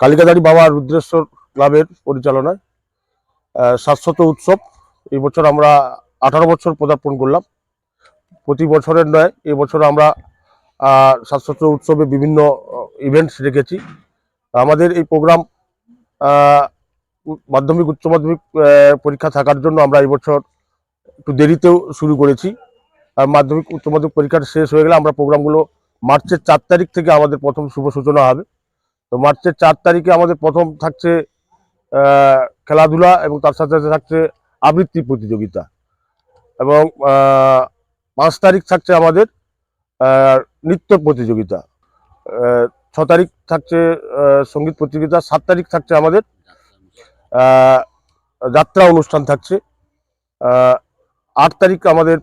কালিকাদারি বাবা রুদ্রেশ্বর ক্লাবের পরিচালনায় শাশ্বত উৎসব। এই বছর আমরা আঠারো বছর পদার্পণ করলাম। প্রতি বছরের নয় এবছর আমরা শাশ্বত উৎসবে বিভিন্ন ইভেন্টস রেখেছি। আমাদের এই প্রোগ্রাম মাধ্যমিক, উচ্চ মাধ্যমিক পরীক্ষা থাকার জন্য আমরা এই বছর একটু দেরিতেও শুরু করেছি। আর মাধ্যমিক, উচ্চ মাধ্যমিক পরীক্ষাটা শেষ হয়ে গেলে আমরা প্রোগ্রামগুলো মার্চের চার তারিখ থেকে আমাদের প্রথম শুভ সূচনা হবে। তো মার্চের চার তারিখে আমাদের প্রথম থাকছে খেলাধুলা এবং তার সাথে সাথে থাকছে আবৃত্তি প্রতিযোগিতা। এবং পাঁচ তারিখ থাকছে আমাদের নৃত্য প্রতিযোগিতা। ছ তারিখ থাকছে সংগীত প্রতিযোগিতা, সাত তারিখ থাকছে আমাদের যাত্রা অনুষ্ঠান থাকছে। আট তারিখ আমাদের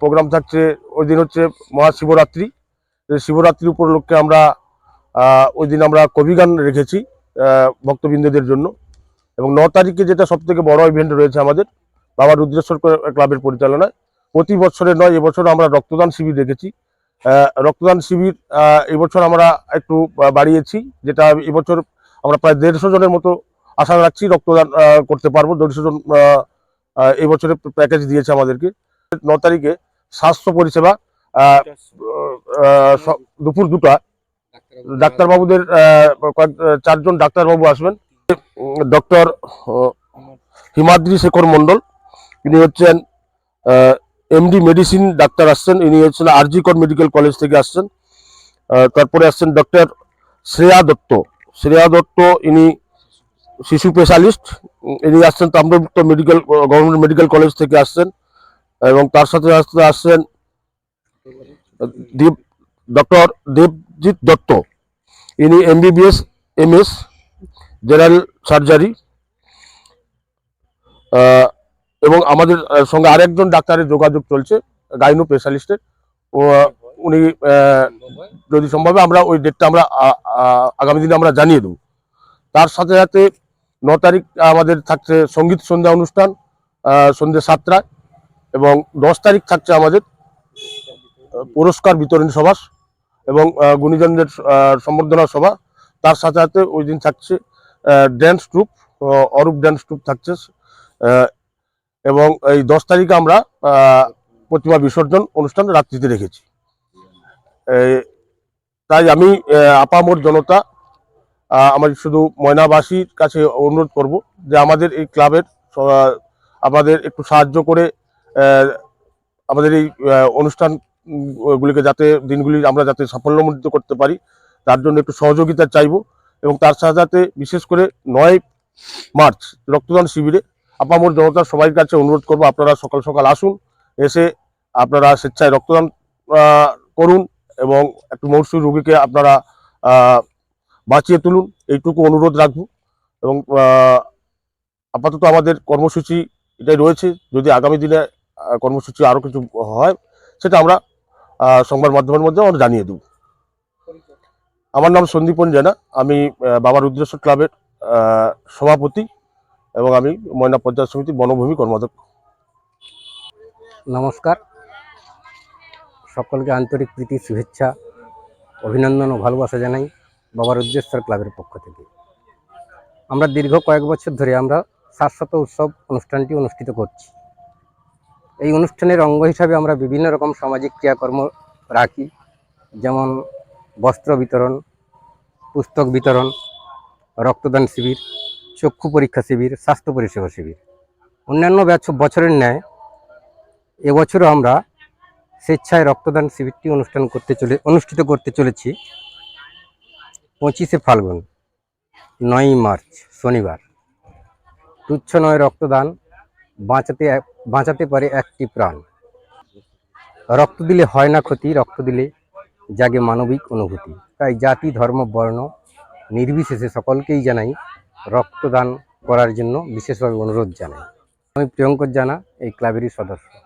প্রোগ্রাম থাকছে, ওই দিন হচ্ছে মহাশিবরাত্রি। শিবরাত্রি উপলক্ষে আমরা ওই দিন আমরা কবিগান রেখেছি ভক্তবৃন্দদের জন্য। এবং ন তারিখে যেটা সব থেকে বড় ইভেন্ট রয়েছে আমাদের, বাবা রুদ্রেশ্বর ক্লা- ক্লাবের পরিচালনায়। প্রতি বছরে নয় এবছর আমরা রক্তদান শিবির রেখেছি। রক্তদান শিবির এবছর আমরা একটু বাড়িয়েছি, যেটা এবছর আমরা প্রায় দেড়শো জনের মতো আশা রাখছি রক্তদান করতে পারব। দেড়শো জন বছরের প্যাকেজ দিয়েছে আমাদেরকে। ন তারিখে স্বাস্থ্য পরিষেবা দুপুর দুটা ডাক্তারবাবুদের চারজন ডাক্তারবাবু আসবেন। ডক্টর হিমাদ্রি শেখর মণ্ডল, ইনি হচ্ছেন এমডি মেডিসিন ডাক্তার আসছেন, ইনি হচ্ছেন আরজিকর মেডিকেল কলেজ থেকে আসছেন। তারপরে আসছেন ডক্টর শ্রেয়া দত্ত। শ্রেয়া দত্ত ইনি শিশু স্পেশালিস্ট ইনি আসছেন তাম্রগুপ্ত মেডিকেল গভর্নমেন্ট মেডিকেল কলেজ থেকে আসছেন, এবং তার সাথে সাথে আসছেন দেব ডক্টর দেবজিৎ দত্ত। ইনি এমবিবিএস, এমএস, জেনারেল সার্জারি এবং আমাদের সঙ্গে আরেকজন ডাক্তারের যোগাযোগ চলছে, গাইনো স্পেশালিস্টের। উনি যদি সম্ভব আমরা ওই ডেটটা আমরা আগামী দিনে আমরা জানিয়ে দেবো। তার সাথে সাথে ন তারিখ আমাদের থাকছে সংগীত সন্ধ্যা অনুষ্ঠান সন্ধ্যে সাতটায় এবং দশ তারিখ থাকছে আমাদের পুরস্কার বিতরণ সভা। এবং গুণীজনদের সম্বর্ধনা সভা। তার সাথে সাথে ওই দিন থাকছে dance troupe Arup dance troupe থাকছে। এবং এই দশ তারিখে আমরা প্রতিমা বিসর্জন অনুষ্ঠান রাত্রিতে রেখেছি। তাই আমি আপামর জনতা আমার শুধু ময়নাবাসীর কাছে অনুরোধ করব যে আমাদের এই ক্লাবের আমাদের একটু সাহায্য করে আমাদের এই অনুষ্ঠান গুলিকে যাতে দিনগুলি আমরা যাতে সাফল্যমণ্ডিত করতে পারি, তার জন্য একটু সহযোগিতা চাইব এবং তার সাথে সাথে বিশেষ করে নয় মার্চ রক্তদান শিবিরে আপামর জনতার সবাই কাছে অনুরোধ করব, আপনারা সকাল সকাল আসুন, এসে আপনারা স্বেচ্ছায় রক্তদান করুন এবং একটু মৌসুমী রোগীকে আপনারা বাঁচিয়ে তুলুন, এইটুকু অনুরোধ রাখব এবং আপাতত আমাদের কর্মসূচি এটাই রয়েছে, যদি আগামী দিনে কর্মসূচি আরও কিছু হয়, সেটা আমরা সংবাদ মাধ্যমের মধ্যে আমরা জানিয়ে দেব। আমার নাম সন্দীপন জেনা আমি বাবা রুদ্রেশ্বর ক্লাবের সভাপতি এবং আমি ময়না পঞ্চায়েত সমিতি বনভূমি কর্মাধ্যক্ষ। নমস্কার। সকলকে আন্তরিক প্রীতি, শুভেচ্ছা, অভিনন্দন ও ভালোবাসা জানাই বাবা রুদ্রেশ্বর ক্লাবের পক্ষ থেকে। আমরা দীর্ঘ কয়েক বছর ধরে আমরা শাশ্বত উৎসব অনুষ্ঠানটি অনুষ্ঠিত করছি। এই অনুষ্ঠানের অঙ্গ হিসাবে আমরা বিভিন্ন রকম সামাজিক ক্রিয়াকর্ম রাখি। যেমন বস্ত্র বিতরণ, পুস্তক বিতরণ, রক্তদান শিবির, চক্ষু পরীক্ষা শিবির, স্বাস্থ্য পরিষেবা শিবির। অন্যান্য বছরের ন্যায় এবছরও আমরা স্বেচ্ছায় রক্তদান শিবিরটি অনুষ্ঠান করতে চলে অনুষ্ঠিত করতে চলেছি পঁচিশে ফাল্গুন, নয়ই মার্চ, শনিবার। তুচ্ছ নয় রক্তদান, বাঁচাতে বাঁচাতে পারে একটি প্রাণ। রক্ত দিলে হয় না ক্ষতি, রক্ত দিলে জাগে মানবিক অনুভূতি। তাই জাতি, ধর্ম, বর্ণ নির্বিশেষে সকলকেই জানাই রক্তদান করার জন্য বিশেষভাবে অনুরোধ জানাই। আমি প্রিয়ঙ্কর জানা, এই ক্লাবেরই সদস্য।